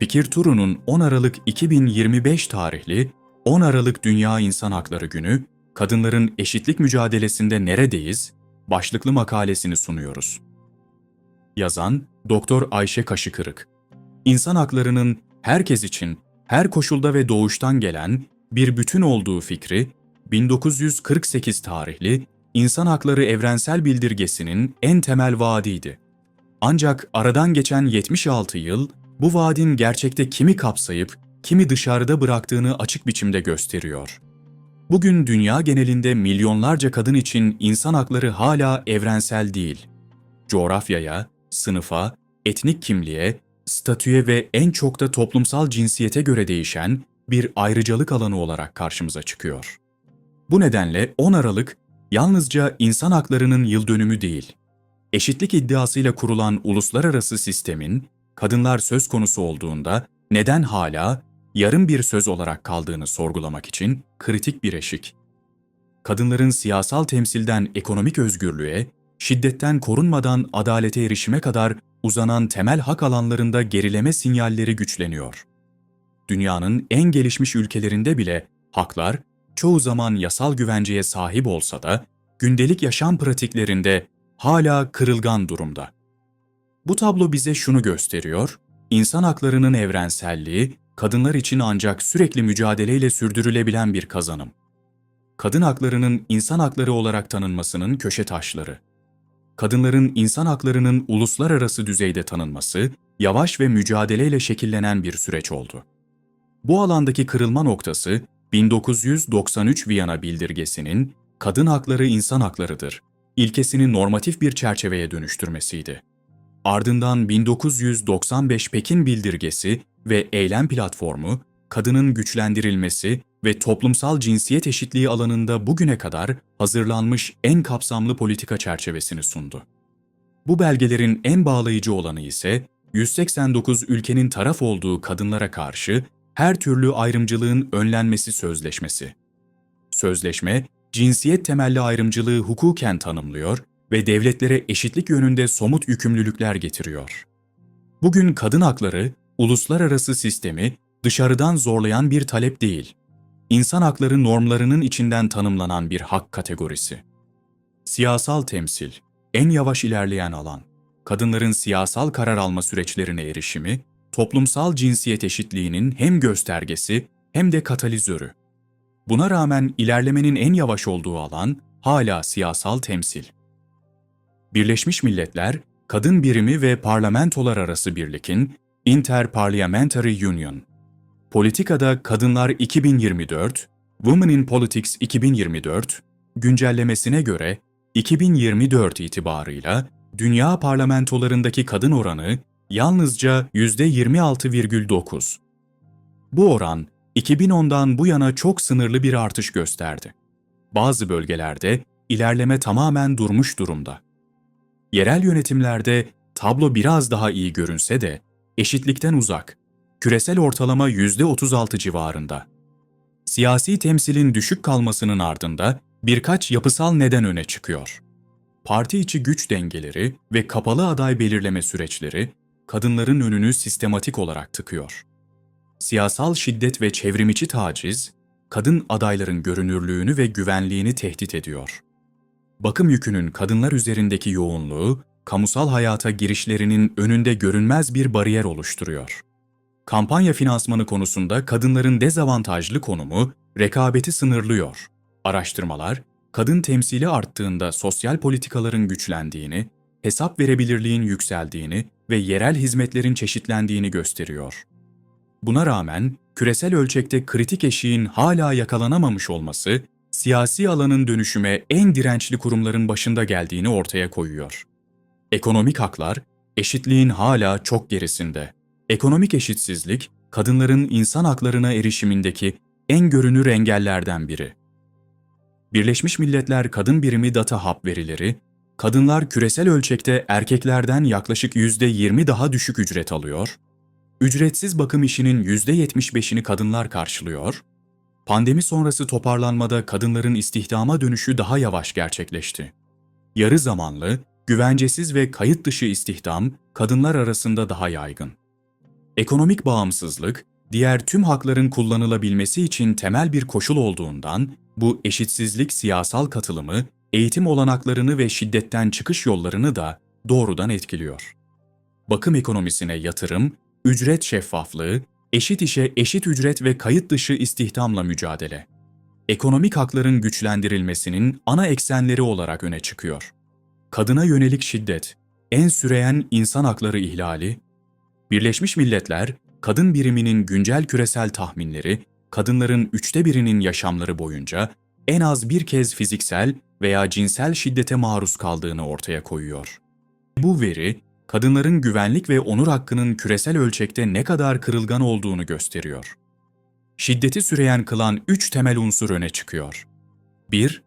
Fikir Turu'nun 10 Aralık 2025 tarihli 10 Aralık Dünya İnsan Hakları Günü, Kadınların Eşitlik Mücadelesinde Neredeyiz? başlıklı makalesini sunuyoruz. Yazan Doktor Ayşe Kaşıkırık. İnsan haklarının herkes için her koşulda ve doğuştan gelen bir bütün olduğu fikri 1948 tarihli İnsan Hakları Evrensel Bildirgesi'nin en temel vaadiydi. Ancak aradan geçen 76 yıl bu vaadin gerçekte kimi kapsayıp kimi dışarıda bıraktığını açık biçimde gösteriyor. Bugün dünya genelinde milyonlarca kadın için insan hakları hala evrensel değil. Coğrafyaya, sınıfa, etnik kimliğe, statüye ve en çok da toplumsal cinsiyete göre değişen bir ayrıcalık alanı olarak karşımıza çıkıyor. Bu nedenle 10 Aralık yalnızca insan haklarının yıl dönümü değil, eşitlik iddiasıyla kurulan uluslararası sistemin kadınlar söz konusu olduğunda neden hala yarım bir söz olarak kaldığını sorgulamak için kritik bir eşik. Kadınların siyasal temsilden ekonomik özgürlüğe, şiddetten korunmadan adalete erişime kadar uzanan temel hak alanlarında gerileme sinyalleri güçleniyor. Dünyanın en gelişmiş ülkelerinde bile haklar çoğu zaman yasal güvenceye sahip olsa da gündelik yaşam pratiklerinde hala kırılgan durumda. Bu tablo bize şunu gösteriyor, insan haklarının evrenselliği kadınlar için ancak sürekli mücadeleyle sürdürülebilen bir kazanım. Kadın haklarının insan hakları olarak tanınmasının köşe taşları. Kadınların insan haklarının uluslararası düzeyde tanınması, yavaş ve mücadeleyle şekillenen bir süreç oldu. Bu alandaki kırılma noktası 1993 Viyana Bildirgesi'nin kadın hakları insan haklarıdır ilkesini normatif bir çerçeveye dönüştürmesiydi. Ardından 1995 Pekin Bildirgesi ve Eylem Platformu, kadının güçlendirilmesi ve toplumsal cinsiyet eşitliği alanında bugüne kadar hazırlanmış en kapsamlı politika çerçevesini sundu. Bu belgelerin en bağlayıcı olanı ise 189 ülkenin taraf olduğu kadınlara karşı her türlü ayrımcılığın önlenmesi sözleşmesi. Sözleşme, cinsiyet temelli ayrımcılığı hukuken tanımlıyor ve devletlere eşitlik yönünde somut yükümlülükler getiriyor. Bugün kadın hakları, uluslararası sistemi dışarıdan zorlayan bir talep değil, insan hakları normlarının içinden tanımlanan bir hak kategorisi. Siyasal temsil, en yavaş ilerleyen alan, kadınların siyasal karar alma süreçlerine erişimi, toplumsal cinsiyet eşitliğinin hem göstergesi hem de katalizörü. Buna rağmen ilerlemenin en yavaş olduğu alan hala siyasal temsil. Birleşmiş Milletler, Kadın Birimi ve Parlamentolar Arası Birlik'in Interparliamentary Union, Politikada Kadınlar 2024, Women in Politics 2024 güncellemesine göre 2024 itibarıyla dünya parlamentolarındaki kadın oranı yalnızca %26,9. Bu oran 2010'dan bu yana çok sınırlı bir artış gösterdi. Bazı bölgelerde ilerleme tamamen durmuş durumda. Yerel yönetimlerde tablo biraz daha iyi görünse de eşitlikten uzak. Küresel ortalama %36 civarında. Siyasi temsilin düşük kalmasının ardında birkaç yapısal neden öne çıkıyor. Parti içi güç dengeleri ve kapalı aday belirleme süreçleri kadınların önünü sistematik olarak tıkıyor. Siyasal şiddet ve çevrimiçi taciz, kadın adayların görünürlüğünü ve güvenliğini tehdit ediyor. Bakım yükünün kadınlar üzerindeki yoğunluğu, kamusal hayata girişlerinin önünde görünmez bir bariyer oluşturuyor. Kampanya finansmanı konusunda kadınların dezavantajlı konumu rekabeti sınırlıyor. Araştırmalar, kadın temsili arttığında sosyal politikaların güçlendiğini, hesap verebilirliğin yükseldiğini ve yerel hizmetlerin çeşitlendiğini gösteriyor. Buna rağmen küresel ölçekte kritik eşiğin hala yakalanamamış olması, siyasi alanın dönüşüme en dirençli kurumların başında geldiğini ortaya koyuyor. Ekonomik haklar, eşitliğin hala çok gerisinde. Ekonomik eşitsizlik, kadınların insan haklarına erişimindeki en görünür engellerden biri. Birleşmiş Milletler Kadın Birimi Data Hub verileri, kadınlar küresel ölçekte erkeklerden yaklaşık %20 daha düşük ücret alıyor, ücretsiz bakım işinin %75'ini kadınlar karşılıyor, pandemi sonrası toparlanmada kadınların istihdama dönüşü daha yavaş gerçekleşti. Yarı zamanlı, güvencesiz ve kayıt dışı istihdam kadınlar arasında daha yaygın. Ekonomik bağımsızlık, diğer tüm hakların kullanılabilmesi için temel bir koşul olduğundan, bu eşitsizlik siyasal katılımı, eğitim olanaklarını ve şiddetten çıkış yollarını da doğrudan etkiliyor. Bakım ekonomisine yatırım, ücret şeffaflığı, eşit işe eşit ücret ve kayıt dışı istihdamla mücadele. Ekonomik hakların güçlendirilmesinin ana eksenleri olarak öne çıkıyor. Kadına yönelik şiddet, en süreyen insan hakları ihlali, Birleşmiş Milletler, kadın biriminin güncel küresel tahminleri, kadınların üçte birinin yaşamları boyunca en az bir kez fiziksel veya cinsel şiddete maruz kaldığını ortaya koyuyor. Bu veri, kadınların güvenlik ve onur hakkının küresel ölçekte ne kadar kırılgan olduğunu gösteriyor. Şiddeti süreyen kılan üç temel unsur öne çıkıyor. 1.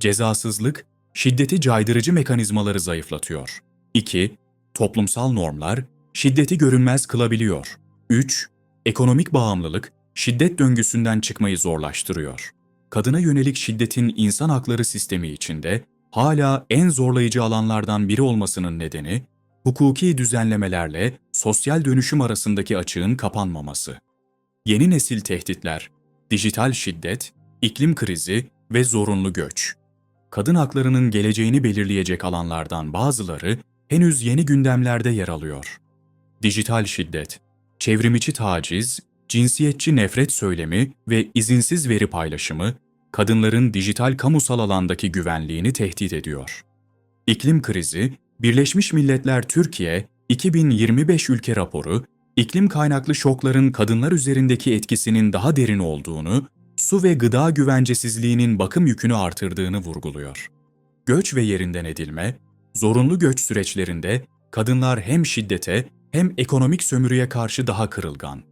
Cezasızlık, şiddeti caydırıcı mekanizmaları zayıflatıyor. 2. Toplumsal normlar, şiddeti görünmez kılabiliyor. 3. Ekonomik bağımlılık, şiddet döngüsünden çıkmayı zorlaştırıyor. Kadına yönelik şiddetin insan hakları sistemi içinde hala en zorlayıcı alanlardan biri olmasının nedeni, hukuki düzenlemelerle sosyal dönüşüm arasındaki açığın kapanmaması. Yeni nesil tehditler, dijital şiddet, iklim krizi ve zorunlu göç. Kadın haklarının geleceğini belirleyecek alanlardan bazıları henüz yeni gündemlerde yer alıyor. Dijital şiddet, çevrimiçi taciz, cinsiyetçi nefret söylemi ve izinsiz veri paylaşımı, kadınların dijital kamusal alandaki güvenliğini tehdit ediyor. İklim krizi, Birleşmiş Milletler Türkiye 2025 ülke raporu, iklim kaynaklı şokların kadınlar üzerindeki etkisinin daha derin olduğunu, su ve gıda güvencesizliğinin bakım yükünü artırdığını vurguluyor. Göç ve yerinden edilme, zorunlu göç süreçlerinde kadınlar hem şiddete hem ekonomik sömürüye karşı daha kırılgan.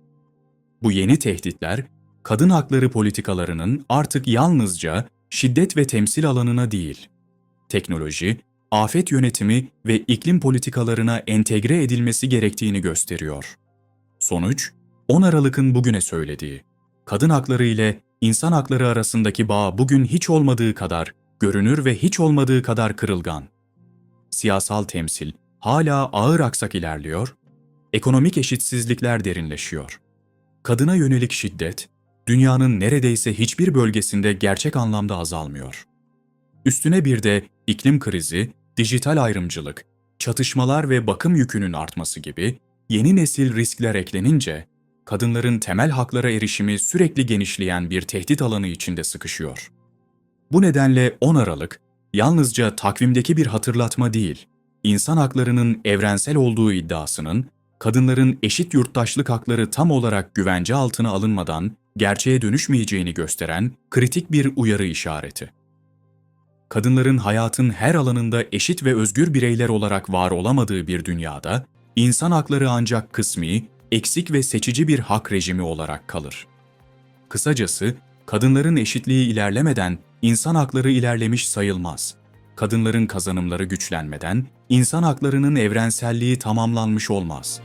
Bu yeni tehditler, kadın hakları politikalarının artık yalnızca şiddet ve temsil alanına değil, teknoloji, afet yönetimi ve iklim politikalarına entegre edilmesi gerektiğini gösteriyor. Sonuç, 10 Aralık'ın bugüne söylediği, kadın hakları ile insan hakları arasındaki bağ bugün hiç olmadığı kadar görünür ve hiç olmadığı kadar kırılgan. Siyasal temsil hala ağır aksak ilerliyor, ekonomik eşitsizlikler derinleşiyor. Kadına yönelik şiddet, dünyanın neredeyse hiçbir bölgesinde gerçek anlamda azalmıyor. Üstüne bir de iklim krizi, dijital ayrımcılık, çatışmalar ve bakım yükünün artması gibi yeni nesil riskler eklenince, kadınların temel haklara erişimi sürekli genişleyen bir tehdit alanı içinde sıkışıyor. Bu nedenle 10 Aralık, yalnızca takvimdeki bir hatırlatma değil, insan haklarının evrensel olduğu iddiasının, kadınların eşit yurttaşlık hakları tam olarak güvence altına alınmadan gerçeğe dönüşmeyeceğini gösteren kritik bir uyarı işareti kadınların hayatın her alanında eşit ve özgür bireyler olarak var olamadığı bir dünyada, insan hakları ancak kısmi, eksik ve seçici bir hak rejimi olarak kalır. Kısacası, kadınların eşitliği ilerlemeden insan hakları ilerlemiş sayılmaz. Kadınların kazanımları güçlenmeden insan haklarının evrenselliği tamamlanmış olmaz.''